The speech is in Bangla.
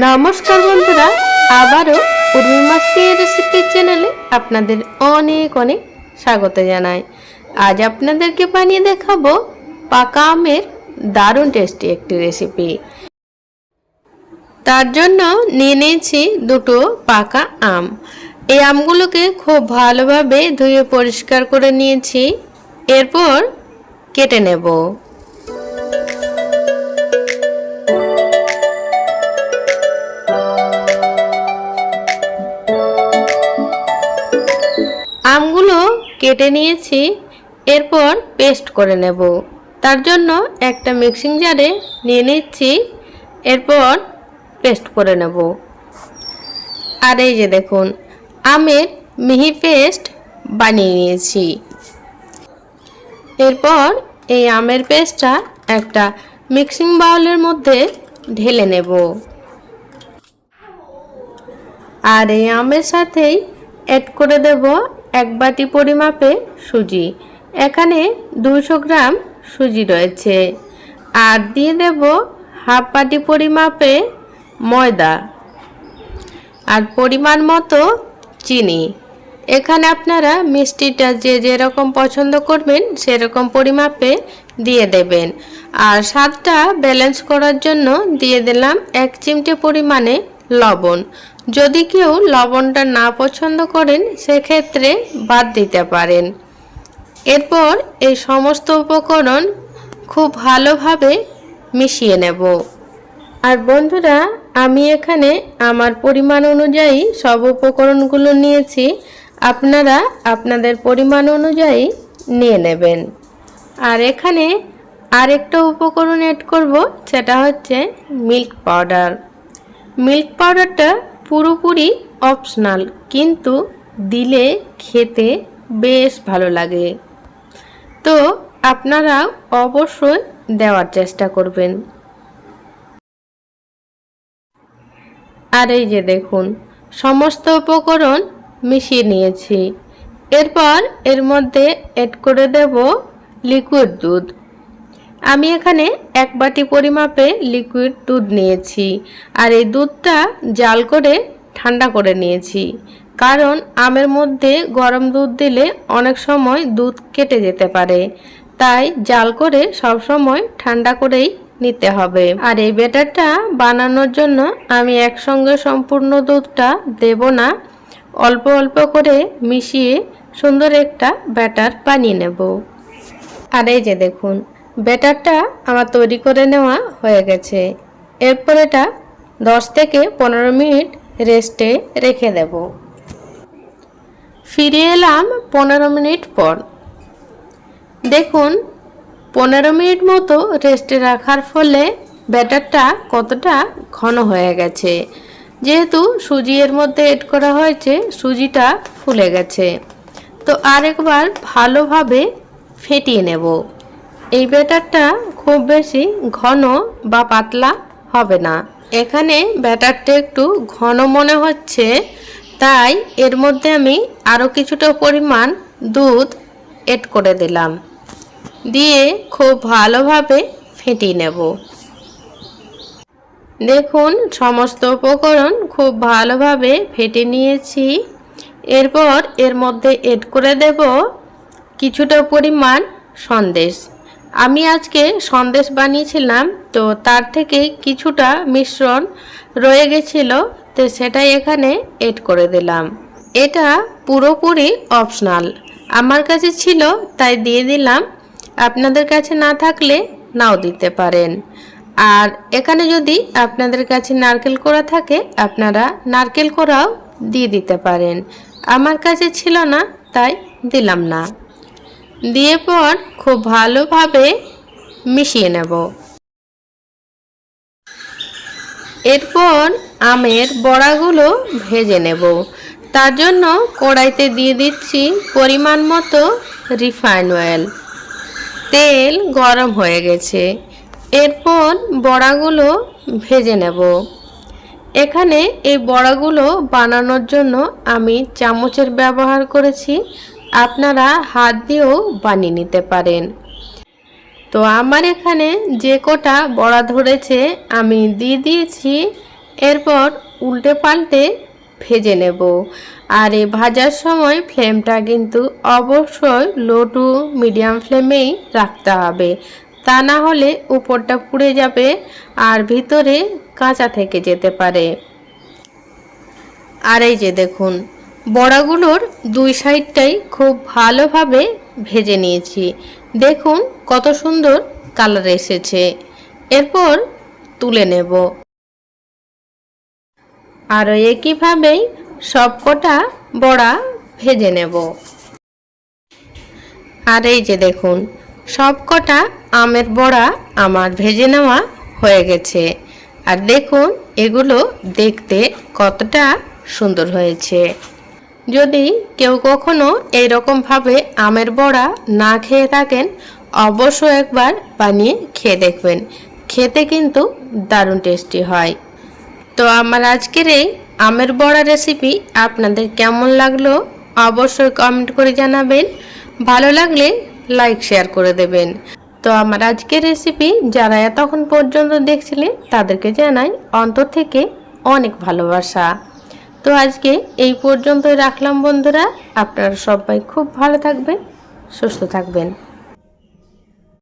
নমস্কার বন্ধুরা, আবারও উর্মি মাস্তি রেসিপি চ্যানেলে আপনাদের অনেক অনেক স্বাগত জানাই। আজ আপনাদেরকে বানিয়ে দেখাবো পাকা আমের দারুণ টেস্টি একটি রেসিপি তার জন্য নিয়ে নিয়েছি দুটো পাকা আম। এই আমগুলোকে খুব ভালোভাবে ধুয়ে পরিষ্কার করে নিয়েছি। এরপর কেটে নেব। আমগুলো কেটে নিয়েছি, এরপর পেস্ট করে নেব। তার জন্য একটা মিক্সিং জারে নিয়ে নিচ্ছি, এরপর পেস্ট করে নেব। আর এই যে দেখুন, আমের মিহি পেস্ট বানিয়ে নিয়েছি। এরপর এই আমের পেস্টটা একটা মিক্সিং বাউলের মধ্যে ঢেলে নেব। আর এই আমের সাথেই অ্যাড করে দেব এক বাটি পরিমাপে সুজি। এখানে দুশো গ্রাম সুজি রয়েছে। আর দিয়ে দেব হাফ বাটি পরিমাপে ময়দা আর পরিমাণ মতো চিনি। এখানে আপনারা মিষ্টিটা যে যেরকম পছন্দ করবেন সেরকম পরিমাপে দিয়ে দেবেন। আর স্বাদটা ব্যালেন্স করার জন্য দিয়ে দিলাম এক চিমটে পরিমাণে লবণ। যদি কেউ লবণটা না পছন্দ করেন, সেক্ষেত্রে বাদ দিতে পারেন। এরপর এই সমস্ত উপকরণ খুব ভালোভাবে মিশিয়ে নেব। আর বন্ধুরা, আমি এখানে আমার পরিমাণ অনুযায়ী সব উপকরণগুলো নিয়েছি। আপনারা আপনাদের পরিমাণ অনুযায়ী নিয়ে নেবেন। আর এখানে আরেকটা উপকরণ অ্যাড করব, সেটা হচ্ছে মিল্ক পাউডার মিল্ক পাউডারটা পুরোপুরি অপশনাল কিন্তু দিলে খেতে বেশ ভালো লাগে। তো আপনারা অবশ্যই দেওয়ার চেষ্টা করবেন। আর এই যে দেখুন, সমস্ত উপকরণ মিশিয়ে নিয়েছি। এরপর এর মধ্যে অ্যাড করে দেব লিকুইড দুধ। আমি এখানে এক বাটি পরিমাপে লিকুইড দুধ নিয়েছি, আর এই দুধটা জাল করে ঠান্ডা করে নিয়েছি। কারণ আমের মধ্যে গরম দুধ দিলে অনেক সময় দুধ কেটে যেতে পারে, তাই জাল করে সব সময় ঠান্ডা করেই নিতে হবে। আর এই ব্যাটারটা বানানোর জন্য আমি একসঙ্গে সম্পূর্ণ দুধটা দেব না, অল্প অল্প করে মিশিয়ে সুন্দর একটা ব্যাটার বানিয়ে নেব। আর এই যে দেখুন ব্যাটারটা আমার তৈরি করে নেওয়া হয়ে গেছে। এরপর এটা দশ থেকে পনেরো মিনিট রেস্টে রেখে দেব। ফিরে এলাম পনেরো মিনিট পর। দেখুন, পনেরো মিনিট মতো রেস্টে রাখার ফলে ব্যাটারটা কতটা ঘন হয়ে গেছে। যেহেতু সুজি এর মধ্যে এড করা হয়েছে, সুজিটা ফুলে গেছে। তো আরেকবার ভালোভাবে ফেটিয়ে নেব। এই ব্যাটারটা খুব বেশি ঘন বা পাতলা হবে না। এখানে ব্যাটারটা একটু ঘন মনে হচ্ছে, তাই এর মধ্যে আমি আরও কিছুটা পরিমাণ দুধ এড করে দিলাম। দিয়ে খুব ভালোভাবে ফেটিয়ে নেব। দেখুন, সমস্ত উপকরণ খুব ভালোভাবে ফেটে নিয়েছি। এরপর এর মধ্যে এড করে দেব কিছুটা পরিমাণ সন্দেশ। আমি আজকে সন্দেশ বানিয়েছিলাম, তো তার থেকে কিছুটা মিশ্রণ রয়ে গেছিল, তো সেটাই এখানে এড করে দিলাম। এটা পুরোপুরি অপশনাল আমার কাছে ছিল, তাই দিয়ে দিলাম। আপনাদের কাছে না থাকলে নাও দিতে পারেন। আর এখানে যদি আপনাদের কাছে নারকেল করা থাকে, আপনারা নারকেল করাও দিয়ে দিতে পারেন। আমার কাছে ছিল না, তাই দিলাম না। দিয়ে পর খুব ভালোভাবে মিশিয়ে নেব। এরপর আমের বড়াগুলো ভেজে নেব। তার জন্য কড়াইতে দিয়ে দিচ্ছি পরিমাণ মতো রিফাইন অয়েল। তেল গরম হয়ে গেছে। এরপর বড়াগুলো ভেজে নেব। এখানে এই বড়াগুলো বানানোর জন্য আমি চামচের ব্যবহার করেছি আপনারা হাত দিয়েও বানিয়ে নিতে পারেন। তো আমার এখানে যে কটা বড়া ধরেছে, আমি দিয়ে দিয়েছি। এরপর উল্টে পাল্টে ভেজে নেব। আর এই ভাজার সময় ফ্লেমটা কিন্তু অবশ্যই লো টু মিডিয়াম ফ্লেমেই রাখতে হবে। তা না হলে উপরটা পুড়ে যাবে আর ভিতরে কাঁচা থেকে যেতে পারে। আর এই যে দেখুন বড়াগুলোর দুই সাইডটাই খুব ভালোভাবে ভেজে নিয়েছি। দেখুন কত সুন্দর কালার এসেছে। এরপর তুলে নেব। আর একইভাবেই সবকটা বড়া ভেজে নেব। আর এই যে দেখুন, সবকটা আমের বড়া আমার ভেজে নেওয়া হয়ে গেছে। আর দেখুন, এগুলো দেখতে কতটা সুন্দর হয়েছে। যদি কেউ কখনো এইরকমভাবে আমের বড়া না খেয়ে থাকেন, অবশ্যই একবার বানিয়ে খেয়ে দেখবেন। খেতে কিন্তু দারুণ টেস্টি হয়। তো আমার আজকের এই আমের বড়া রেসিপি আপনাদের কেমন লাগল অবশ্যই কমেন্ট করে জানাবেন। ভালো লাগলে লাইক, শেয়ার করে দেবেন। তো আমার আজকের রেসিপি যারা এতক্ষণ পর্যন্ত দেখছিলেন, তাদেরকে জানাই অন্তর থেকে অনেক ভালোবাসা। তো আজকে এই পর্যন্তই রাখলাম বন্ধুরা। আপনারা সবাই খুব ভালো থাকবেন সুস্থ থাকবেন।